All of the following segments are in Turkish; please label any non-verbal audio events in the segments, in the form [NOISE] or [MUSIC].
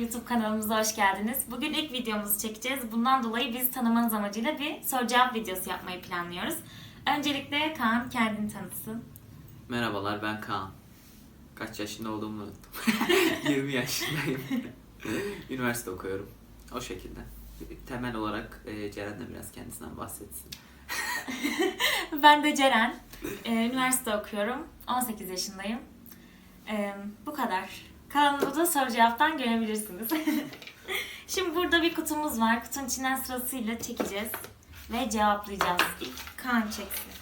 YouTube kanalımıza hoş geldiniz. Bugün ilk videomuzu çekeceğiz. Bundan dolayı biz tanımanız amacıyla bir soru cevap videosu yapmayı planlıyoruz. Öncelikle Kaan kendini tanıtsın. Merhabalar ben Kaan. Kaç yaşında olduğumu unuttum. [LAUGHS] 20 yaşındayım. [LAUGHS] Üniversite okuyorum. O şekilde. Temel olarak e, Ceren de biraz kendisinden bahsetsin. [LAUGHS] Ben de Ceren. Ee, üniversite okuyorum. 18 yaşındayım. Ee, bu kadar. Kanalımızda soru cevaptan görebilirsiniz. [LAUGHS] Şimdi burada bir kutumuz var. Kutunun içinden sırasıyla çekeceğiz. Ve cevaplayacağız. İlk Kaan çeksin.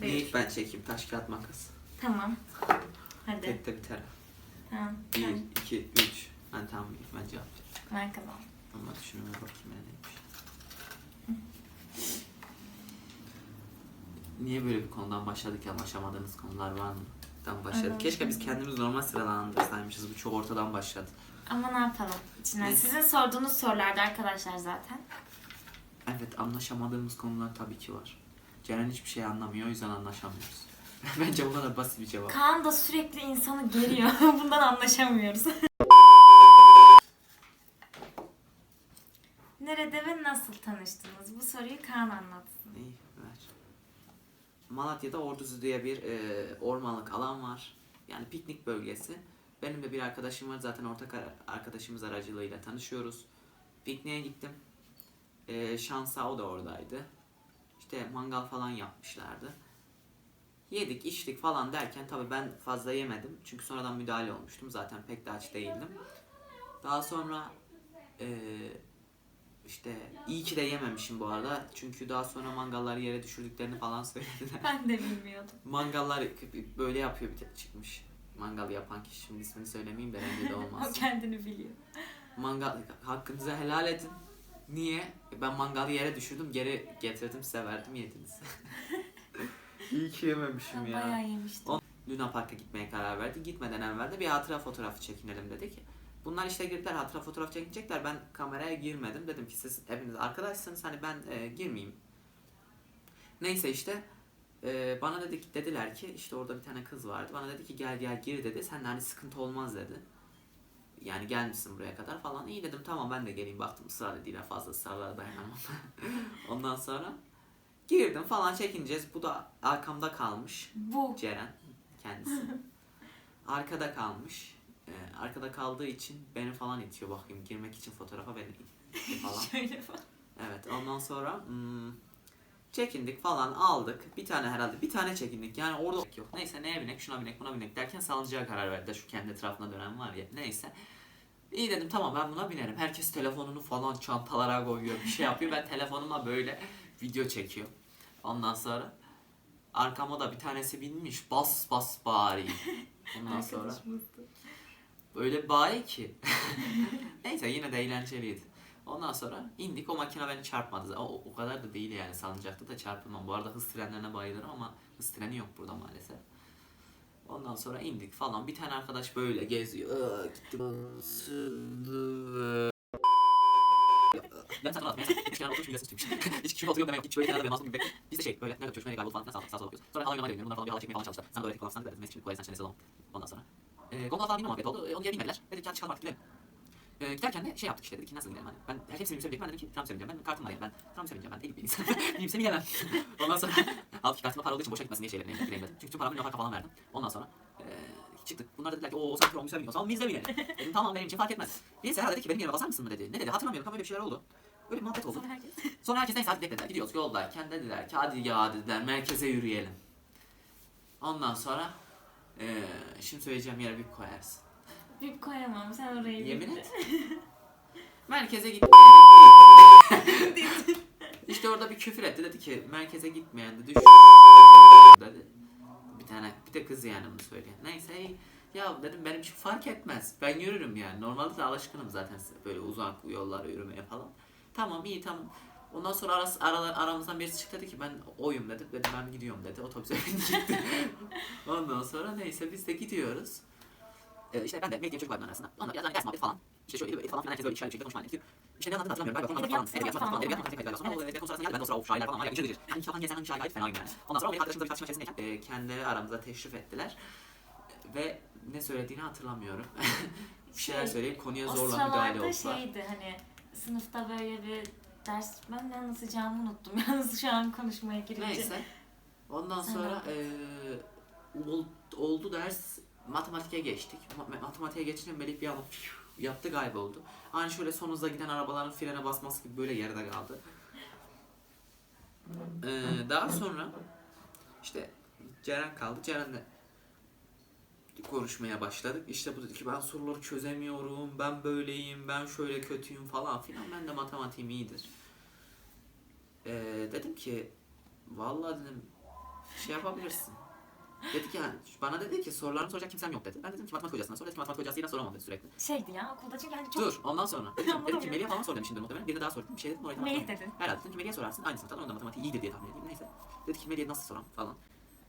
Buyur. İlk ben çekeyim. Taş kağıt makas. Tamam. Hadi. Tek de biter. Tamam. 1, Kaan, 2, 3. Ben tamam ilk ben cevap vereyim. Ben kazandım. Ama düşünüme bakayım neymiş. Niye böyle bir konudan başladık ya anlaşamadığınız konular var mı? Dan başladık. Evet. Keşke biz kendimiz normal sıralandırsaymışız. Bu çok ortadan başladı. Ama ne yapalım? İçinden Neyse. sizin sorduğunuz sorulardı arkadaşlar zaten. Evet anlaşamadığımız konular tabii ki var. Ceren hiçbir şey anlamıyor o yüzden anlaşamıyoruz. [LAUGHS] Bence bu kadar basit bir cevap. Kaan da sürekli insanı geriyor. [LAUGHS] Bundan anlaşamıyoruz. [LAUGHS] Nerede ve nasıl tanıştınız? Bu soruyu Kaan anlatsın. İyi ver. Malatya'da Orduzu diye bir e, ormanlık alan var. Yani piknik bölgesi. Benim de bir arkadaşım var zaten ortak arkadaşımız aracılığıyla tanışıyoruz. Pikniğe gittim. E, şansa o da oradaydı. İşte mangal falan yapmışlardı. Yedik içtik falan derken tabii ben fazla yemedim. Çünkü sonradan müdahale olmuştum. Zaten pek de aç değildim. Daha sonra e, işte iyi ki de yememişim bu arada. Çünkü daha sonra mangalları yere düşürdüklerini falan söylediler. Ben de bilmiyordum. Mangallar böyle yapıyor bir tek çıkmış. Mangal yapan kişi şimdi ismini söylemeyeyim de bence de [LAUGHS] O olmaz. kendini biliyor. Mangal hakkınızı helal edin. Niye? E, Ben mangalı yere düşürdüm, geri getirdim, size verdim, yediniz. [LAUGHS] İyi ki yememişim Ben bayağı yemiştim. O- Luna Park'a gitmeye karar verdik. Gitmeden evvel de bir hatıra fotoğrafı çekinelim dedik. Bunlar işte girdiler hatıra fotoğraf çekecekler. Ben kameraya girmedim. Dedim ki siz hepiniz arkadaşsınız. Hani ben e, girmeyeyim. Neyse işte e, bana dedik dediler ki işte orada bir tane kız vardı. Bana dedi ki gel gel gir dedi. Sen de hani sıkıntı olmaz dedi. Yani gelmişsin buraya kadar falan. İyi dedim tamam ben de geleyim. Baktım ısrar ediyorlar fazla ısrarlara dayanamam. [LAUGHS] Ondan sonra girdim falan çekineceğiz. Bu da arkamda kalmış. Bu. Ceren kendisi. [LAUGHS] arkada kalmış. Ee, arkada kaldığı için beni falan itiyor bakayım girmek için fotoğrafa beni itti [LAUGHS] falan. Şöyle falan. Evet ondan sonra hmm, çekindik falan aldık. Bir tane herhalde bir tane çekindik. Yani orada yok. Neyse neye binek şuna binek buna binek derken salıncağa karar verdi. Şu kendi etrafına dönen var ya. Neyse. İyi dedim tamam ben buna binerim. Herkes telefonunu falan çantalara koyuyor. Bir şey yapıyor. Ben telefonumla böyle video çekiyor. Ondan sonra arkama da bir tanesi binmiş. Bas bas bari. [LAUGHS] Ondan sonra. Öyle bayi ki. Neyse yine de eğlenceliydi. Ondan sonra indik o makine beni çarpmadı. O, o kadar da değil yani salıncakta da çarpılmam. Bu arada hız trenlerine bayılırım ama hız treni yok burada maalesef. Ondan sonra indik falan. Bir tane arkadaş böyle geziyor. Aa. Ben sana anlatmayayım. Hiç kenara oturmuş millet çıkmış. Hiç demek. Hiç böyle kenarda. Biz de şey böyle nerede çocuk nereye kayboldu falan filan sağ sağ sola bakıyoruz. Sonra ben halay oynamaya dönüyorum. Bunlar falan bir halay çekmeye falan çalıştılar. Sen de öğretip falan filan dedim. Şimdi kolaysan çenesi alalım. Ondan sonra. Eee Gonzalo falan bir muhabbet oldu. E, onu geri inmediler. Dedik hadi çıkalım artık gidelim. Eee giderken de şey yaptık işte dedik ki nasıl gidelim hani. Ben her hepsini binecek. Ben dedim ki tram bineceğim. Ben kartım var ya. Ben tram bineceğim. Ben değil bir insan. minibüse binemem. Ondan sonra [LAUGHS] halbuki kartımda para olduğu için boşa gitmesin diye şeylerine gireyim dedim. Çünkü tüm paramı Park'a falan verdim. Ondan sonra eee çıktık. Bunlar dediler ki o sen. O zaman biz de binelim. Dedim tamam benim için fark etmez. Birisi herhalde dedi ki benim yerime basar mısın mı dedi. Ne dedi hatırlamıyorum ama böyle bir şeyler oldu. Öyle bir muhabbet oldu. Sonra herkes. [LAUGHS] Sonra herkes neyse hadi dediler. Gidiyoruz yoldayken dediler ki hadi ya dediler merkeze yürüyelim. Ondan sonra eee şimdi söyleyeceğim yere bir koyarsın. Bir koyamam sen oraya Yemin [LAUGHS] git. et. Merkeze gitmeyelim İşte orada bir küfür etti dedi ki merkeze gitmeyen dedi "Şu dedi. Bir tane bir de kız yani bunu söyleyen. Neyse ey, ya dedim benim için fark etmez. Ben yürürüm yani. Normalde de alışkınım zaten böyle uzak yollara yürümeye falan. Tamam iyi tamam. Ondan sonra arası, aralar, aramızdan birisi çıktı dedi ki ben oyum dedi. Dedim ben gidiyorum dedi. Otobüse [LAUGHS] bindi gitti. Ondan sonra neyse biz de gidiyoruz. Ee, işte ben de bekleyeyim çocuk vardı arasında. Onlar biraz hani ders muhabbeti falan. İşte şöyle falan filan herkes böyle bir şekilde konuşma halinde. İşte ne anlattığını hatırlamıyorum. Galiba falan Edebiyat falan. falan. Edebiyat falan. Edebiyat falan. O edebiyat konusu arasında geldi. Ben de o sıra o şairler falan var ya. Gıcır gıcır. Hani kitap hangi hangi şair gayet fenayım yani. Ondan sonra o benim arkadaşımla bir tartışma içerisindeyken e, kendileri aramıza teşrif ettiler. Ve ne söylediğini hatırlamıyorum. [LAUGHS] bir şeyler Şey, söyleyip konuya O zorla müdahale sıralarda oldular. şeydi hani sınıfta böyle bir ders ben ne anlatacağımı unuttum [LAUGHS] yalnız şu an konuşmaya girince. Neyse. Ondan Sen sonra anlat. eee, ol- oldu ders matematiğe geçtik. Ma- matematiğe geçince Melih bir anda yaptı kayboldu. Aynı şöyle son hızla giden arabaların frene basması gibi böyle yerde kaldı. Eee, daha sonra işte Ceren kaldı. Ceren'le konuşmaya başladık. İşte bu dedi ki ben soruları çözemiyorum, ben böyleyim, ben şöyle kötüyüm falan filan. Ben de matematiğim iyidir. Ee, dedim ki vallahi dedim şey yapabilirsin. Dedi ki yani, bana dedi ki sorularını soracak kimsem yok dedi. Ben dedim ki matematik hocasına sor. Dedi ki matematik hocasıyla soramam dedi sürekli. Şeydi ya okulda çünkü hani çok Dur ondan sonra. [LAUGHS] Dedim, dedim ki. Melih'e falan sor demişimdir muhtemelen. Birine daha sordum. Bir şey dedim oraya Melih matematik- dedin. Herhalde dedim ki Melih'e sorarsın. Aynı sınıftan onun da matematiği iyidir diye tahmin edeyim. Neyse. Dedi ki Melih'e nasıl soram falan.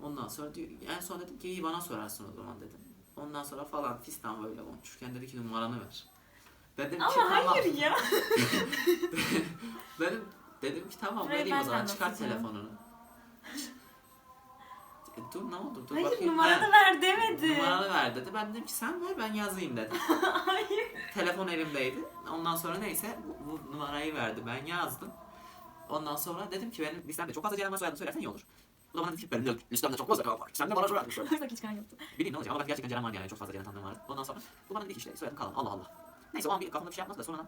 Ondan sonra diyor, en son dedim ki iyi bana sorarsın o zaman dedim. Ondan sonra falan fistan böyle konuşurken dedi ki numaranı ver. Dedim ki Ama tamam. hayır ya. [LAUGHS] Dedim, dedim ki tamam Burayı vereyim o zaman çıkar telefonunu. E, dur ne oldu? Dur Hayır bakayım. numaranı Ha, ver demedi. Numaranı ver dedi. Ben dedim ki sen ver ben yazayım dedim. [LAUGHS] hayır. Telefon elimdeydi. Ondan sonra neyse bu, bu numarayı verdi. Ben yazdım. Ondan sonra dedim ki benim listemde çok fazla Ceren var soyadını söylersen iyi olur. Da bana benim de listemde çok fazla Ceren var. Sen de bana soyadını söyle. Oysa hiç kan yoktu. Bileyim ne olacak ama ben gerçekten Ceren vardı yani çok fazla Ceren tanıdığım vardı. Ondan sonra bu bana dedi ki işte soyadım kalan Allah Allah. Neyse o an bir kafamda bir şey yapmadı da sonradan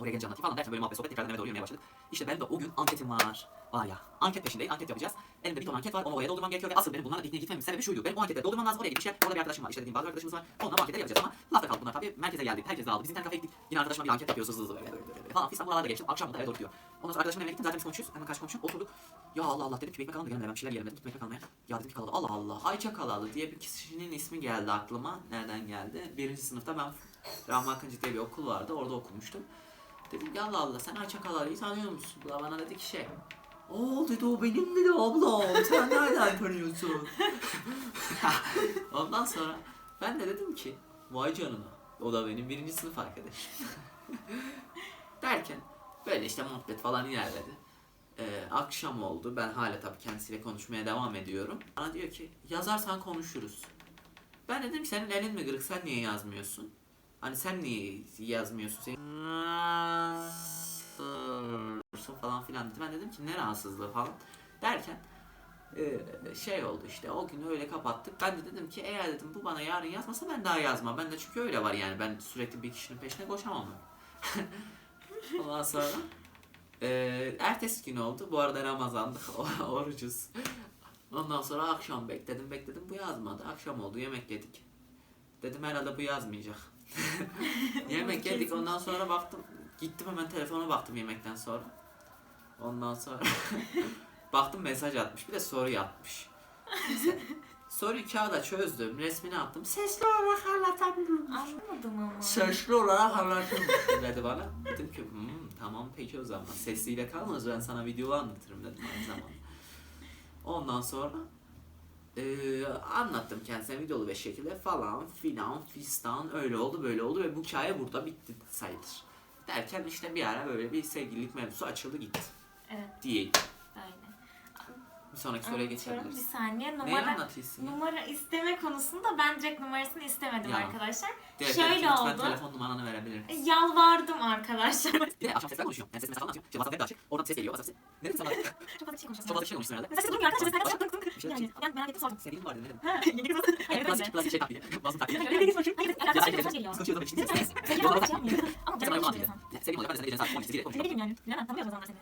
oraya gelince anlatayım falan derken böyle muhabbet sohbet tekrardan eve doğru yürümeye başladık. İşte benim de o gün anketim var. Var ya anket peşindeyiz anket yapacağız. Elimde bir ton anket var onu oraya doldurmam gerekiyor ve asıl benim bunlarla pikniğe gitmemin sebebi şuydu. Benim o anketleri doldurmam lazım oraya işte orada bir arkadaşım var işte dediğim bazı arkadaşımız var. Onunla anketleri yapacağız ama lafta kaldı bunlar tabii merkeze geldik herkes dağıldı. Biz internet kafeye gittik yine arkadaşıma bir anket yapıyoruz hızlı hızlı böyle böyle böyle, falan. Fistan buralarda geçtim akşam da eve doğru gidiyor. Ondan sonra arkadaşımın evine gittim zaten biz konuşuyoruz hemen karşı komşum oturduk. Ya Allah Allah dedim ki ekmek alalım da gelin bir şeyler yiyelim dedim gittim ekmek almaya. Ya dedim ki kalalı Allah Allah Ayça Kalalı diye bir kişinin ismi geldi aklıma. Nereden geldi? Birinci sınıfta ben Rahman Akıncı diye bir okul vardı orada okumuştum. Dedim ki Allah Allah sen Ayça Kalalı'yı tanıyor musun? Bu da bana dedi ki şey Oo dedi o benim dedi ablam sen nereden tanıyorsun? [LAUGHS] Ondan sonra ben de dedim ki vay canına o da benim birinci sınıf arkadaşım. [LAUGHS] Derken böyle işte muhabbet falan ilerledi. Ee, akşam oldu. Ben hala tabii kendisiyle konuşmaya devam ediyorum. Bana diyor ki yazarsan konuşuruz. Ben dedim ki senin elin mi kırık sen niye yazmıyorsun? Hani sen niye yazmıyorsun? Sen falan filan dedi. Ben dedim ki ne rahatsızlığı falan derken e, şey oldu işte o gün öyle kapattık. Ben de dedim ki eğer dedim bu bana yarın yazmasa ben daha yazmam. Ben de çünkü öyle var yani ben sürekli bir kişinin peşine koşamam. [LAUGHS] Ondan sonra e, ertesi gün oldu. Bu arada Ramazan'da [LAUGHS] orucuz. Ondan sonra akşam bekledim bekledim bu yazmadı. Akşam oldu yemek yedik. Dedim herhalde bu yazmayacak. Yemek yedik ondan sonra baktım. Gittim hemen telefona baktım yemekten sonra. Ondan sonra [LAUGHS] baktım mesaj atmış. Bir de soru atmış. Soruyu kağıda çözdüm. Resmini attım. Sesli olarak anlatabilirim. Anlamadım ama. Sesli olarak anlatırım dedi bana. Dedim ki "Hmm, tamam peki o zaman. Sesliyle kalmaz ben sana video anlatırım dedim aynı zamanda. Ondan sonra eee, anlattım kendisine videolu bir şekilde falan filan fistan öyle oldu böyle oldu ve bu hikaye burada bitti sayılır. Derken işte bir ara böyle bir sevgililik mevzusu açıldı gitti Evet diyeyim. Bir sonraki soruya Anlatıyorum. Bir geçebiliriz. saniye Neyi numara anlatıyorsun? ya? numara isteme konusunda ben direkt numarasını istemedim Ya. arkadaşlar. Direkt Şöyle lütfen oldu. telefon numaranı verebilir misin? Yalvardım arkadaşlar. Bir de akşam sesler konuşuyorum. Yani ses mesela falan atıyorum. İşte WhatsApp açık. Oradan ses geliyor. WhatsApp ses. Ne dedim sana? Çok fazla bir şey konuşuyorsun. Çok fazla şey konuştun herhalde. Mesela siz durmuyor arkadaşlar. Sen de tık Bir şey Yani, yani merak ettim sordum. Sevgilim vardı ne dedim? Ha, yeni kız. Hayır Klasik, bence. klasik şey taklidi. Bazı taklidi. Hayır, hayır, hayır, hayır, arkadaşlar mesaj geliyor. Sıkıntı yok. Bizim sen- sevgili olarak şey yapmıyor. Ama ben şey falan diyorsun. diye. Sevgilim olacak. Ben de seninle geçen saat 12 Ne konuşuyorum. bileyim yani. Bilemem tanımıyoruz o zaman seni.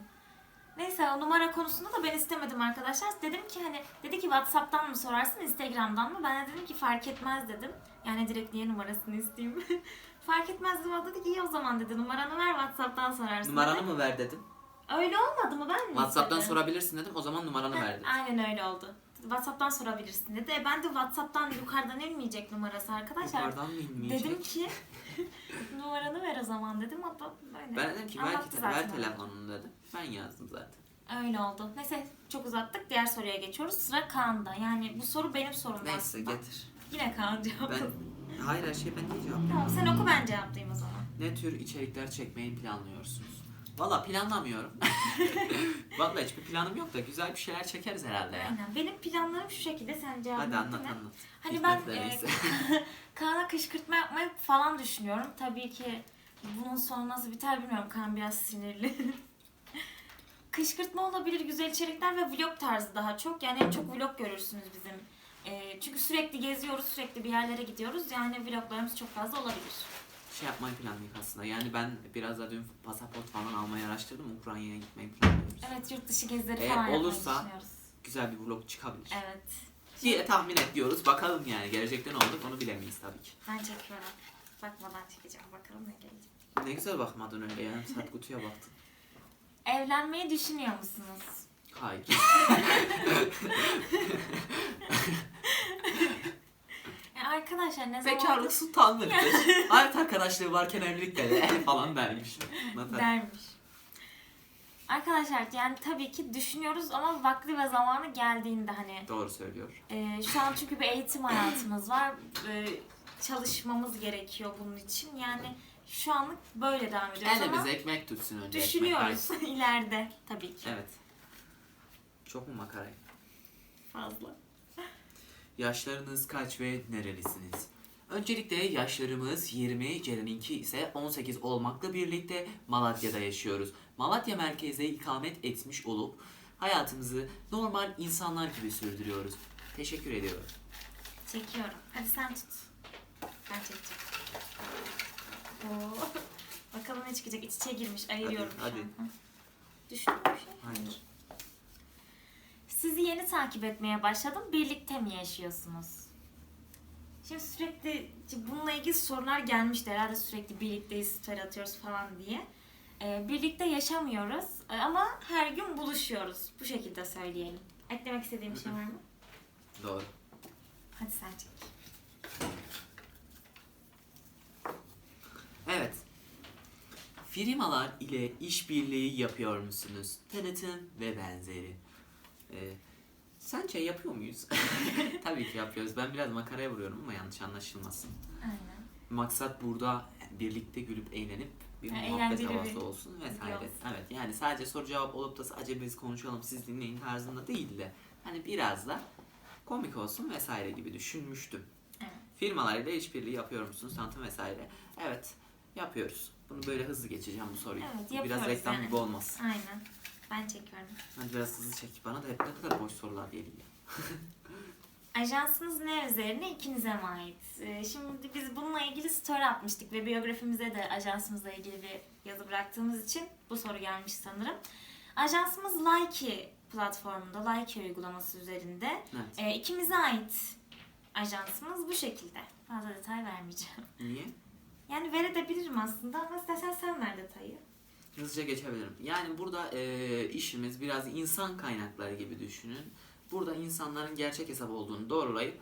Neyse o numara konusunda da ben istemedim arkadaşlar. Dedim ki hani dedi ki Whatsapp'tan mı sorarsın Instagram'dan mı? Ben de dedim ki fark etmez dedim. Yani direkt niye numarasını isteyeyim? [LAUGHS] fark etmez dedim. O dedi ki iyi o zaman dedi. Numaranı ver Whatsapp'tan sorarsın. Numaranı dedi. mı ver dedim. Öyle olmadı mı ben mi Whatsapp'tan istedim? sorabilirsin dedim. O zaman numaranı ver dedim. Aynen öyle oldu. Whatsapp'tan sorabilirsin dedi. E ben de Whatsapp'tan yukarıdan inmeyecek numarası arkadaşlar. Yukarıdan mı inmeyecek? Dedim ki [LAUGHS] numaranı ver o zaman dedim. Da böyle. Ben dedim ki belki ver onu. telefonunu dedim. Ben yazdım zaten. Öyle oldu. Neyse çok uzattık. Diğer soruya geçiyoruz. Sıra Kaan'da. Yani bu soru benim sorum Neyse aslında. getir. Yine Kaan cevap. Ben hayır her şeyi ben diyeceğim. Tamam sen oku ben cevaplayayım o zaman. Ne tür içerikler çekmeyi planlıyorsunuz? Valla planlamıyorum. [LAUGHS] Vallahi hiçbir planım yok da güzel bir şeyler çekeriz herhalde ya. Aynen. Benim planlarım şu şekilde sence Hadi anlat anlat. Hani ben e. [LAUGHS] Kaan'a kışkırtma yapmayı falan düşünüyorum. Tabii ki bunun sonu nasıl biter bilmiyorum. Kaan biraz sinirli. [LAUGHS] kışkırtma olabilir, güzel içerikler ve vlog tarzı daha çok. Yani en çok vlog görürsünüz bizim. E, çünkü sürekli geziyoruz, sürekli bir yerlere gidiyoruz. Yani vloglarımız çok fazla olabilir. Şey yapmayı planlıyorduk aslında. Yani ben biraz da dün pasaport falan almayı araştırdım. Ukrayna'ya gitmeyi planlıyoruz. Evet, yurt dışı gezileri Eğer falan olursa-. Güzel bir vlog çıkabilir. Evet. diye tahmin ediyoruz. Bakalım yani gelecekte ne olacak onu bilemeyiz tabii ki. Ben çekiyorum. Bakmadan çekeceğim. Bakalım ne gelecek. Ne güzel bakmadın öyle ya. Saat kutuya baktın. Evlenmeyi düşünüyor musunuz? Hayır. [LAUGHS] Arkadaşlar ne zaman Bekarlık [LAUGHS] sultanlıktır. Hayat arkadaşlığı varken evlilik de falan dermiş. Dermiş. Arkadaşlar yani tabii ki düşünüyoruz ama vakti ve zamanı geldiğinde hani Doğru söylüyor. e, şu an çünkü bir eğitim [COUGHS] hayatımız var. E, çalışmamız gerekiyor bunun için. Yani şu anlık böyle devam ediyoruz ama Elimize ekmek tutsun önce. düşünüyoruz [LAUGHS] ileride tabii ki. Evet. Çok mu makara? Fazla. Yaşlarınız kaç ve nerelisiniz? Öncelikle yaşlarımız 20, Ceren'inki ise 18 olmakla birlikte Malatya'da yaşıyoruz. Malatya merkezde ikamet etmiş olup hayatımızı normal insanlar gibi sürdürüyoruz. Teşekkür ediyorum. Çekiyorum. Hadi sen tut. Ben çekeceğim. Oo. [LAUGHS] Bakalım ne çıkacak. İç içe girmiş. Ayırıyorum Hadi, şu hadi. an. Mü bir şey? Hayır. Sizi yeni takip etmeye başladım. Birlikte mi yaşıyorsunuz? Şimdi sürekli bununla ilgili sorular gelmişti. Herhalde sürekli birlikteyiz, story atıyoruz falan diye. Ee, birlikte yaşamıyoruz Ee, ama her gün buluşuyoruz. Bu şekilde söyleyelim. Eklemek istediğim bir şey var mı? Doğru. Hadi sen çek. Evet. Firmalar ile işbirliği yapıyor musunuz? Tanıtım ve benzeri. Ee, sence yapıyor muyuz? [LAUGHS] Tabii ki yapıyoruz. Ben biraz makaraya vuruyorum ama yanlış anlaşılmasın. Aynen. Maksat burada birlikte gülüp eğlenip bir Ha, muhabbet havası olsun vesaire. olsun. Evet yani sadece soru cevap olup da sadece biz konuşalım siz dinleyin tarzında değil de hani biraz da komik olsun vesaire gibi düşünmüştüm. Evet. Firmalarla işbirliği yapıyor musunuz? Tanıtım vesaire. Evet yapıyoruz. Bunu böyle hızlı geçeceğim bu soruyu. Evet, biraz reklam yani. gibi olmasın. Aynen. Ben çekiyorum. Hadi biraz hızlı çek. Bana da hep ne kadar boş sorular geliyor. [LAUGHS] Ajansınız ne üzerine ikinize mi ait? Ee, Şimdi biz bununla ilgili story atmıştık ve biyografimize de ajansımızla ilgili bir yazı bıraktığımız için bu soru gelmiş sanırım. Ajansımız Likee platformunda, Likee uygulaması üzerinde. Evet. Ee, ikimize ait ajansımız bu şekilde. Fazla detay vermeyeceğim. Niye? Yani verebilirim aslında ama istersen sen ver detayı. Hızlıca geçebilirim. Yani burada e, işimiz biraz insan kaynakları gibi düşünün. Burada insanların gerçek hesap olduğunu doğrulayıp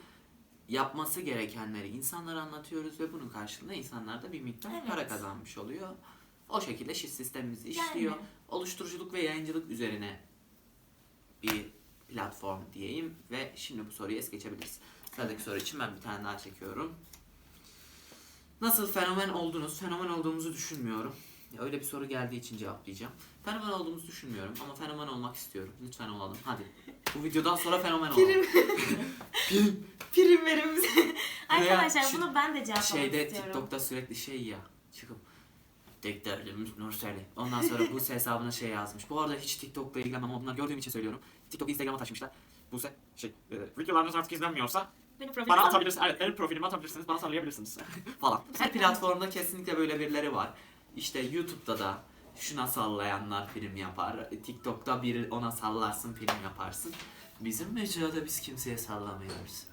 yapması gerekenleri insanlara anlatıyoruz ve bunun karşılığında insanlar da bir miktar Evet. para kazanmış oluyor. O şekilde şiş sistemimiz Yani. işliyor. Oluşturuculuk ve yayıncılık üzerine bir platform diyeyim ve şimdi bu soruyu es geçebiliriz. Sıradaki soru için ben bir tane daha çekiyorum. Nasıl fenomen oldunuz? Fenomen olduğumuzu düşünmüyorum. Öyle bir soru geldiği için cevaplayacağım. Fenomen olduğumuzu düşünmüyorum ama fenomen olmak istiyorum. Lütfen olalım. Hadi. Bu videodan sonra fenomen olalım. [LAUGHS] Primlerimiz. [LAUGHS] Arkadaşlar şu bunu ben de cevaplamak Şeyde istiyorum. TikTok'ta sürekli şey ya çıkıp tek derdim Nurseli. Ondan sonra Buse hesabına şey yazmış. Bu arada hiç TikTok'la ilgilenmem ama bunları gördüğüm için söylüyorum. TikTok'u Instagram'a taşımışlar. Buse şey e, videolarınız artık izlenmiyorsa Beni profil bana atabilirsiniz. Evet benim profilime atabilirsiniz. Bana sallayabilirsiniz. [LAUGHS] falan. Her platformda kesinlikle böyle birileri var. İşte YouTube'da da şuna sallayanlar film yapar. TikTok'ta biri ona sallarsın film yaparsın. Bizim mecrada biz kimseye sallamıyoruz.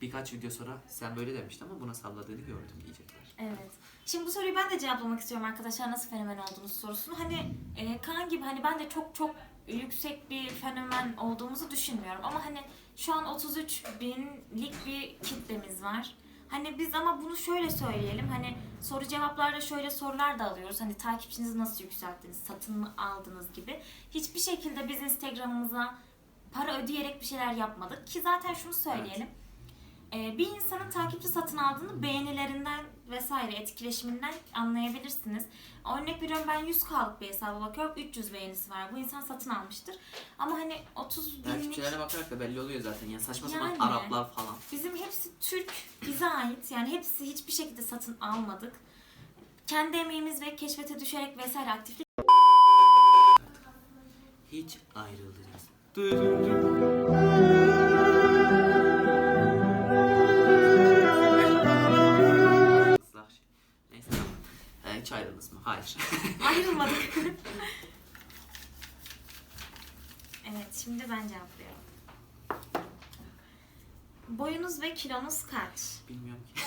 Birkaç video sonra sen böyle demiştin ama buna salladığını gördüm diyecekler. Evet. Şimdi bu soruyu ben de cevaplamak istiyorum arkadaşlar nasıl fenomen olduğunuz sorusunu. Hani e, Kaan gibi hani ben de çok çok yüksek bir fenomen olduğumuzu düşünmüyorum. Ama hani şu an 33 binlik bir kitlemiz var. Hani biz ama bunu şöyle söyleyelim. Hani soru cevaplarda şöyle sorular da alıyoruz. Hani takipçinizi nasıl yükselttiniz, satın mı aldınız gibi. Hiçbir şekilde biz Instagram'ımıza para ödeyerek bir şeyler yapmadık. Ki zaten şunu söyleyelim. Ee, bir insanın takipçi satın aldığını beğenilerinden vesaire etkileşiminden anlayabilirsiniz. Örnek veriyorum ben 100K'lık bir hesaba bakıyorum 300 beğenisi var. Bu insan satın almıştır. Ama hani 30 binlik Takipçilerine bakarak da belli oluyor zaten. Yani saçma sapan Yani. Araplar falan. Bizim hepsi Türk, bize ait. Yani hepsi hiçbir şekilde satın almadık. Kendi emeğimiz ve keşfete düşerek vesaire aktiflik Hiç ayrılacağız. Hayır. [LAUGHS] ayrılmadık. [LAUGHS] evet, şimdi ben cevaplıyorum. Boyunuz ve kilonuz kaç? Bilmiyorum ki.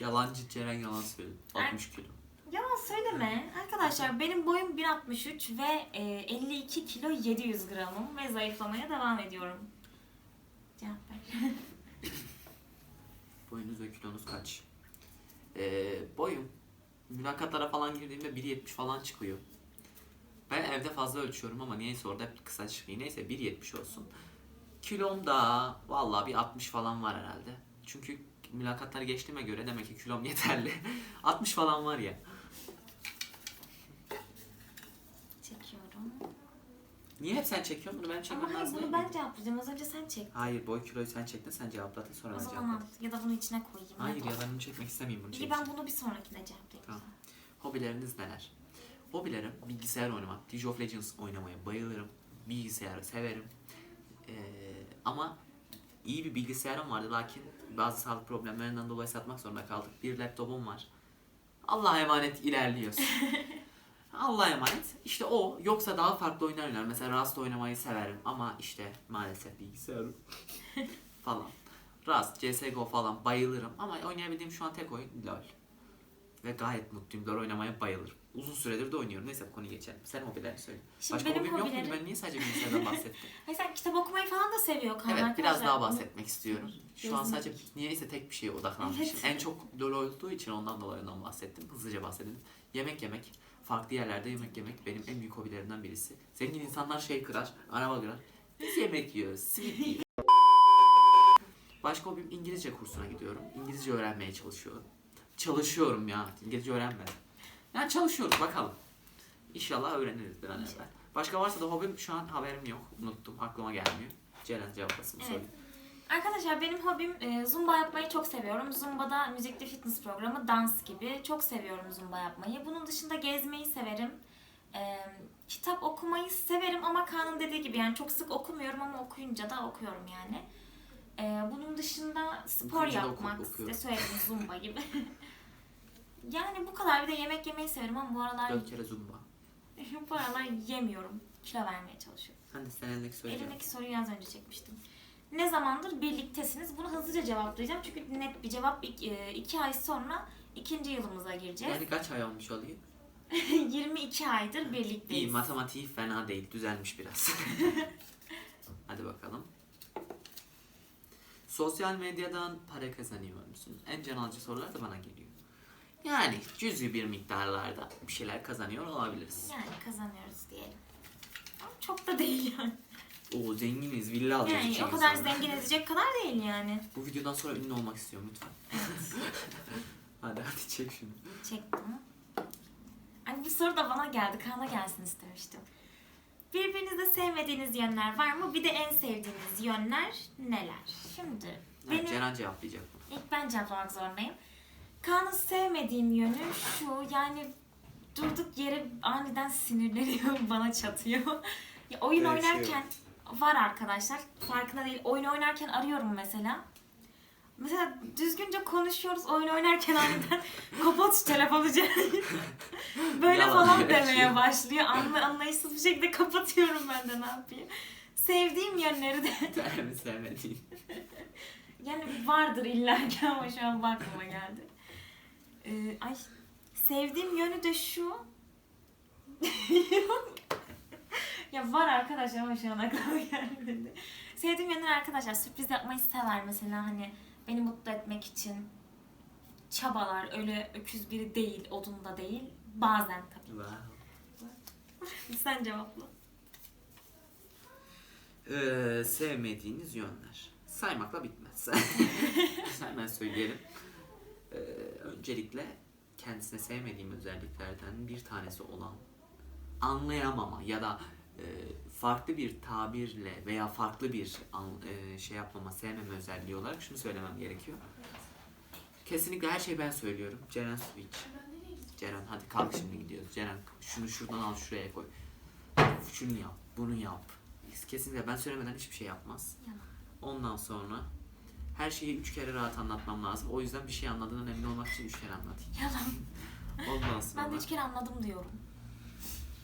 [LAUGHS] Yalancı Ceren yalan söyledi. 60 kilo. Yalan söyleme. Arkadaşlar benim boyum 1.63 ve e, 52 kilo 700 gramım ve zayıflamaya devam ediyorum. Cevap ver. Boyunuz ve kilonuz kaç? Ee, boyum mülakatlara falan girdiğimde 1.70 falan çıkıyor. Ben evde fazla ölçüyorum ama niyeyse orada hep kısa çıkıyor. Neyse 1.70 olsun. Kilom da vallahi bir 60 falan var herhalde. Çünkü mülakatları geçtiğime göre demek ki kilom [LAUGHS] yeterli. 60 falan var ya. Çekiyorum. Niye hep sen çekiyorsun bunu ben Ama çekmem hayır lazım bunu değil mi? ben cevaplayacağım. Az önce sen çektin. Hayır boy kiloyu sen çektin sen cevapladın sonra O ben zaman cevapladım. al. Ya da bunu içine koyayım. Hayır ya ben bunu çekmek istemeyeyim bunu İyi çekeceğim. ben bunu bir sonrakine cevaplayayım. Tamam. Hobileriniz neler? Hobilerim bilgisayar oynamak, League of Legends oynamaya bayılırım. Bilgisayarı severim. Ee, ama iyi bir bilgisayarım vardı lakin bazı sağlık problemlerinden dolayı satmak zorunda kaldık. Bir laptopum var. Allah'a emanet ilerliyoruz. [LAUGHS] Allah'a emanet. İşte o. Yoksa daha farklı oyunlar oynar. Mesela Rust oynamayı severim ama işte maalesef bilgisayarım [LAUGHS] falan. Rust, CSGO falan bayılırım ama oynayabildiğim şu an tek oyun LoL. Ve gayet mutluyum. LoL oynamaya bayılırım. Uzun süredir de oynuyorum. Neyse bu konuyu geçelim. Sen hobilerini söyle. Şimdi Başka benim hobim yok muydu? hobilerim- Ben niye sadece bilgisayardan bahsettim? [LAUGHS] Hayır sen kitap okumayı falan da seviyor Kaan evet biraz arkadaşlar. daha bahsetmek istiyorum. Şu an sadece niyeyse tek bir şeye odaklanmışım. Evet. En çok LoL olduğu için ondan dolayı ondan bahsettim. Hızlıca bahsedelim. Yemek yemek. Farklı yerlerde yemek yemek benim en büyük hobilerimden birisi. Zengin insanlar şey kırar, araba kırar. Biz yemek yiyoruz, simit yiyoruz. Başka hobim İngilizce kursuna gidiyorum. İngilizce öğrenmeye çalışıyorum. Çalışıyorum ya. İngilizce öğrenmedim. Yani çalışıyoruz bakalım. İnşallah öğreniriz bir an evvel. Başka varsa da hobim şu an haberim yok. Unuttum. Aklıma gelmiyor. Ceren cevaplasın Evet. soruyu. Arkadaşlar benim hobim e, zumba yapmayı çok seviyorum. Zumba'da müzikli fitness programı, dans gibi. Çok seviyorum zumba yapmayı. Bunun dışında gezmeyi severim. E, kitap okumayı severim ama Kaan'ın dediği gibi yani çok sık okumuyorum ama okuyunca da okuyorum yani. E, bunun dışında spor Okuyunca da yapmak, oku- işte okuyorum. söyledim [LAUGHS] zumba gibi. [LAUGHS] yani bu kadar. Bir de yemek yemeyi severim ama bu aralar Dört kere zumba. [LAUGHS] bu aralar yemiyorum. Kilo vermeye çalışıyorum. Sen de sen elindeki soruyu cevap. Elimdeki soruyu az önce çekmiştim. Ne zamandır birliktesiniz? Bunu hızlıca cevaplayacağım çünkü net bir cevap İk- e, iki ay sonra ikinci yılımıza gireceğiz. Yani kaç ay olmuş oluyor? [LAUGHS] 22 aydır birlikteyiz. İyi matematiği fena değil. Düzelmiş biraz. [LAUGHS] Hadi bakalım. Sosyal medyadan para kazanıyor musun? En can alıcı sorular da bana geliyor. Yani cüzi bir miktarlarda bir şeyler kazanıyor olabiliriz. Yani kazanıyoruz diyelim. Ama çok da değil yani. Oo zenginiz, villa alacağız Yani o kadar sonra. zengin edecek kadar değil yani. Bu videodan sonra ünlü olmak istiyorum lütfen. [LAUGHS] hadi hadi çek şunu. Çektim. Ay bu soru da bana geldi. Kaan'a gelsin istemiştim. Birbirinizde sevmediğiniz yönler var mı? Bir de en sevdiğiniz yönler neler? Şimdi Evet, benim... Ceren cevaplayacak bunu. İlk ben cevaplamak zorundayım. Kaan'ın sevmediğim yönü şu yani durduk yere aniden sinirleniyor [LAUGHS] bana çatıyor. Ya oyun bir şey oynarken var arkadaşlar farkında değil. Oyun oynarken arıyorum mesela. Mesela düzgünce konuşuyoruz oyun oynarken aniden [LAUGHS] kapat şu telefonu Ceren." [LAUGHS] Böyle Yalan falan [LAUGHS] demeye başlıyor. Anla, anlayışsız bir şekilde kapatıyorum ben de ne yapayım. Sevdiğim yönleri de Ceren'i sevmediğin. Yani vardır illa ki ama şu an bakmama geldi. Ee, ay sevdiğim yönü de şu. Ya var arkadaşlar ama şu an aklıma [LAUGHS] gelmedi. Sevdiğim yönler arkadaşlar sürpriz yapmayı sever mesela hani beni mutlu etmek için çabalar öyle öküz biri değil odunda değil bazen tabii. Wow. [LAUGHS] Sen cevapla. Ee, sevmediğiniz yönler. saymakla bitmez. [LAUGHS] Hemen söyleyelim. Ee, öncelikle kendisine sevmediğim özelliklerden bir tanesi olan anlayamama ya da farklı bir tabirle veya farklı bir e, şey yapmama, sevmeme özelliği olarak şunu söylemem gerekiyor. Kesinlikle her şeyi ben söylüyorum. Ceren Switch. Ceren hadi kalk şimdi gidiyoruz. Ceren şunu şuradan al şuraya koy. Şunu yap, bunu yap. Kesinlikle ben söylemeden hiçbir şey yapmaz. Ondan sonra her şeyi üç kere rahat anlatmam lazım. O yüzden bir şey anladığından emin olmak için üç kere anlatayım. Yalan. Ondan sonra Ben de üç kere anladım diyorum.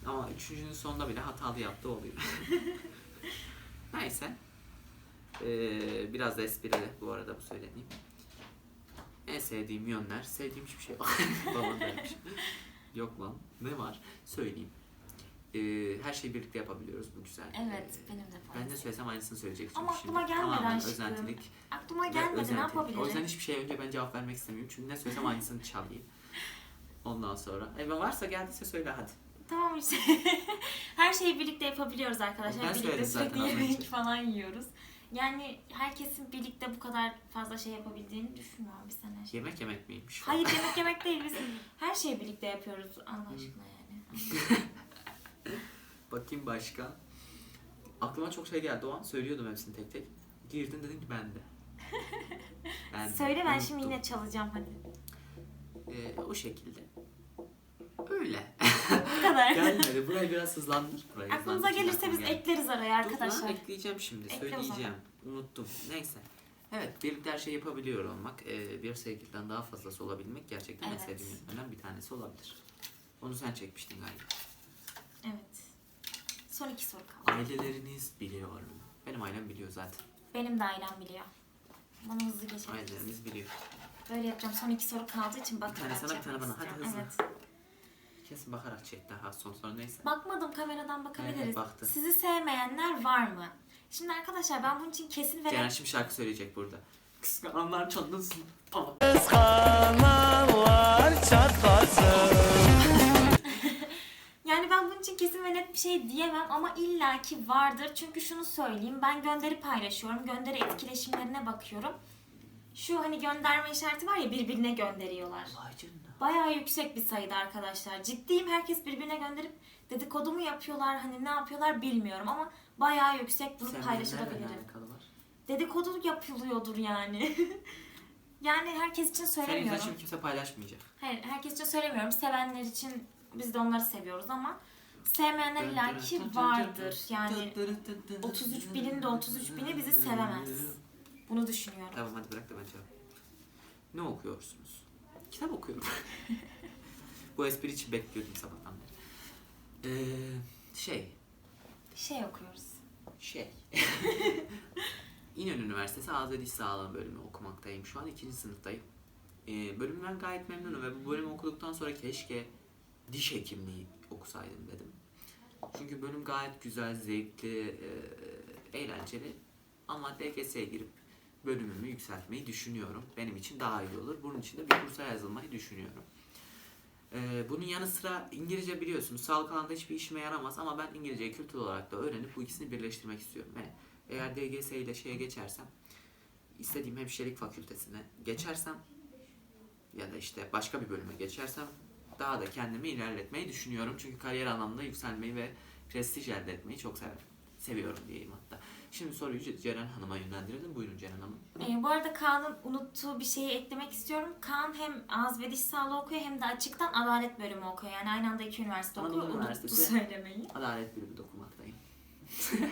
Ama üçüncünün sonunda bile hatalı yaptığı oluyor. [LAUGHS] Neyse. Ee, biraz da esprili bu arada bu söylediğim. En sevdiğim yönler, sevdiğim hiçbir şey yok. [LAUGHS] Babam vermiş. Yok lan. Ne var? Söyleyeyim. Ee, her şeyi birlikte yapabiliyoruz. Bu güzel. Evet Ee, benim de ben fazla. ne söylesem aynısını söyleyecek Ama aklıma şimdi. gelmedi Tamamen aşkım. özentilik. Aklıma ve gelmedi ne özentilik. yapabilirim? O yüzden hiçbir şey önce ben cevap vermek istemiyorum. Çünkü ne söylesem aynısını çalayım. Ondan sonra. E varsa geldiyse söyle hadi. Tamam işte. [LAUGHS] Her şeyi birlikte yapabiliyoruz arkadaşlar. Ben birlikte sürekli yemek falan yiyoruz. Yani herkesin birlikte bu kadar fazla şey yapabildiğini düşünmüyorum bir sene. Yemek yemek miymiş? Hayır yemek [LAUGHS] yemek değil biz her şeyi birlikte yapıyoruz Allah aşkına yani. [LAUGHS] Bakayım başka. Aklıma çok şey geldi o an. Söylüyordum hepsini tek tek. Girdin dedim ki ben de. Ben. Söyle ben şimdi Unuttum. yine çalacağım hadi. Ee, o şekilde. Öyle. Bu kadar. Gelmedi. Burayı biraz hızlandır. Burayı Aklımıza hızlandır. Gelirse biz aklıma geldi. ekleriz araya Dur lan, arkadaşlar. ekleyeceğim şimdi. Ekle o söyleyeceğim. Unuttum. Neyse. Evet, birlikte her şeyi yapabiliyor olmak, e, bir sevgiliden daha fazlası olabilmek gerçekten en Evet. sevdiğim yönlerden bir tanesi olabilir. Onu sen çekmiştin galiba. Evet. Son iki soru kaldı. Aileleriniz biliyor mu? Benim ailem biliyor zaten. Benim de ailem biliyor. Bunu hızlı geçebiliriz. Ailelerimiz biliyor. Böyle yapacağım. Son iki soru kaldığı için bakarak tane sana, bir tane bana. Hadi hızlı. Evet. Kesin bakarak çek daha son sonra neyse. Bakmadım kameradan bakabiliriz. Evet, baktı. Sizi sevmeyenler var mı? Şimdi arkadaşlar ben bunun için kesin ve Ceren şimdi şarkı söyleyecek burada. Kıskananlar çatlasın. Kıskananlar çatlasın [LAUGHS] yani ben bunun için kesin ve net bir şey diyemem ama illaki vardır. Çünkü şunu söyleyeyim ben gönderi paylaşıyorum. Gönderi etkileşimlerine bakıyorum. Şu hani gönderme işareti var ya birbirine gönderiyorlar. Vay canına. Bayağı yüksek bir sayıda arkadaşlar. Ciddiyim herkes birbirine gönderip dedikodu mu yapıyorlar hani ne yapıyorlar bilmiyorum ama bayağı yüksek bunu Sen var? Dedikodu yapılıyordur yani. yani herkes için Senin söylemiyorum. yüzünden şimdi kimse paylaşmayacak. Hayır herkes için söylemiyorum. Sevenler için biz de onları seviyoruz ama sevmeyenler illaki vardır. Yani 33 binin de 33 bini bizi sevemez. Bunu düşünüyorum. Tamam hadi bırak da ben cevap. Ne okuyorsunuz? Kitap okuyorum. [LAUGHS] Bu espri için bekliyordum sabahtan beri. Ee, şey, Şey okuyoruz. şey. [LAUGHS] İnönü Üniversitesi Ağız ve Diş Sağlığı bölümü okumaktayım. Şu an ikinci sınıftayım. Ee, bölümden gayet memnunum ve bu bölümü okuduktan sonra keşke diş hekimliği okusaydım dedim. Çünkü bölüm gayet güzel, zevkli, e, eğlenceli. Ama DGS'ye girip bölümümü yükseltmeyi düşünüyorum. Benim için daha iyi olur. Bunun için de bir kursa yazılmayı düşünüyorum. Ee, bunun yanı sıra İngilizce biliyorsunuz. Sağlık alanında hiçbir işime yaramaz ama ben İngilizceyi kültür olarak da öğrenip bu ikisini birleştirmek istiyorum. Ve eğer DGS ile şeye geçersem, istediğim hemşirelik fakültesine geçersem ya da işte başka bir bölüme geçersem daha da kendimi ilerletmeyi düşünüyorum. Çünkü kariyer anlamında yükselmeyi ve prestij elde etmeyi çok severim. Seviyorum diyeyim hatta. Şimdi soruyu Ceren Hanım'a yönlendirelim. Buyurun Ceren Hanım. Ee, bu arada Kaan'ın unuttuğu bir şeyi eklemek istiyorum. Kaan hem ağız ve diş sağlığı okuyor hem de açıktan adalet bölümü okuyor. Yani aynı anda iki üniversite Anadolu okuyor. Unuttu Üniversitesi. söylemeyi. Adalet bölümünde okumaktayım. [LAUGHS]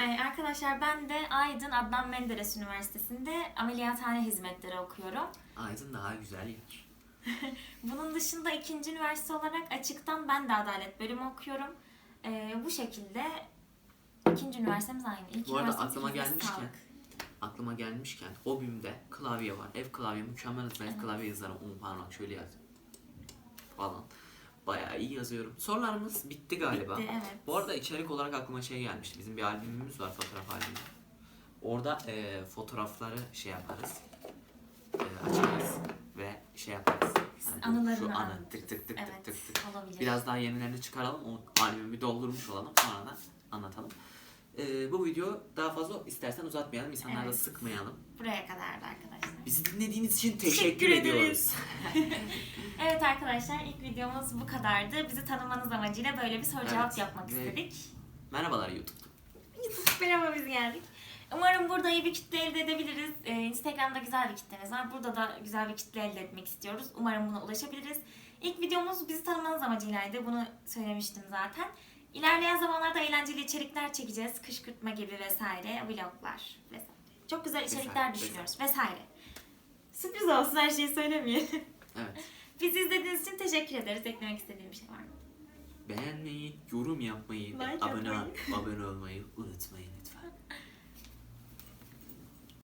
Ee, arkadaşlar ben de Aydın Adnan Menderes Üniversitesi'nde ameliyathane hizmetleri okuyorum. Aydın daha güzel yer. [LAUGHS] Bunun dışında ikinci üniversite olarak açıktan ben de adalet bölümü okuyorum. Ee, bu şekilde ikinci üniversitemiz aynı. İlk Bu arada aklıma gelmişken- sağlık. Aklıma gelmişken o BİM'de klavye var. Ev klavye mükemmel ev Evet. klavye yazarım. 10 parmak şöyle yaz. Falan. Bayağı iyi yazıyorum. Sorularımız bitti galiba. Bitti, evet. Bu arada içerik olarak aklıma şey gelmişti. Bizim bir albümümüz var fotoğraf albümü. Orada e, fotoğrafları şey yaparız. E, açarız ve şey yaparız. Yani Anılarını şu anı tık tık tık Evet, tık tık tık. olabilir. Biraz daha yenilerini çıkaralım. O albümü doldurmuş olalım. Sonra da anlatalım. Ee, bu video daha fazla istersen uzatmayalım. insanları da Evet. sıkmayalım. Buraya kadardı arkadaşlar. Bizi dinlediğiniz için Teşekkür teşekkür, ediyoruz. [LAUGHS] Evet arkadaşlar ilk videomuz bu kadardı. Bizi tanımanız amacıyla böyle bir soru cevap Evet, yapmak ve- istedik. Merhabalar YouTube. [LAUGHS] Merhaba biz geldik. Umarım burada iyi bir kitle elde edebiliriz. Ee, Instagram'da güzel bir kitlemiz var. Burada da güzel bir kitle elde etmek istiyoruz. Umarım buna ulaşabiliriz. İlk videomuz bizi tanımanız amacıylaydı. Bunu söylemiştim zaten. İlerleyen zamanlarda eğlenceli içerikler çekeceğiz. Kışkırtma gibi vesaire, vloglar vesaire. Çok güzel içerikler Vesaire, düşünüyoruz vesaire. Sürpriz olsun her şeyi söylemeyelim. Evet. [LAUGHS] Bizi izlediğiniz için teşekkür ederiz. Eklemek istediğim bir şey var mı? Beğenmeyi, yorum yapmayı, Like abone, abone olmayı unutmayın.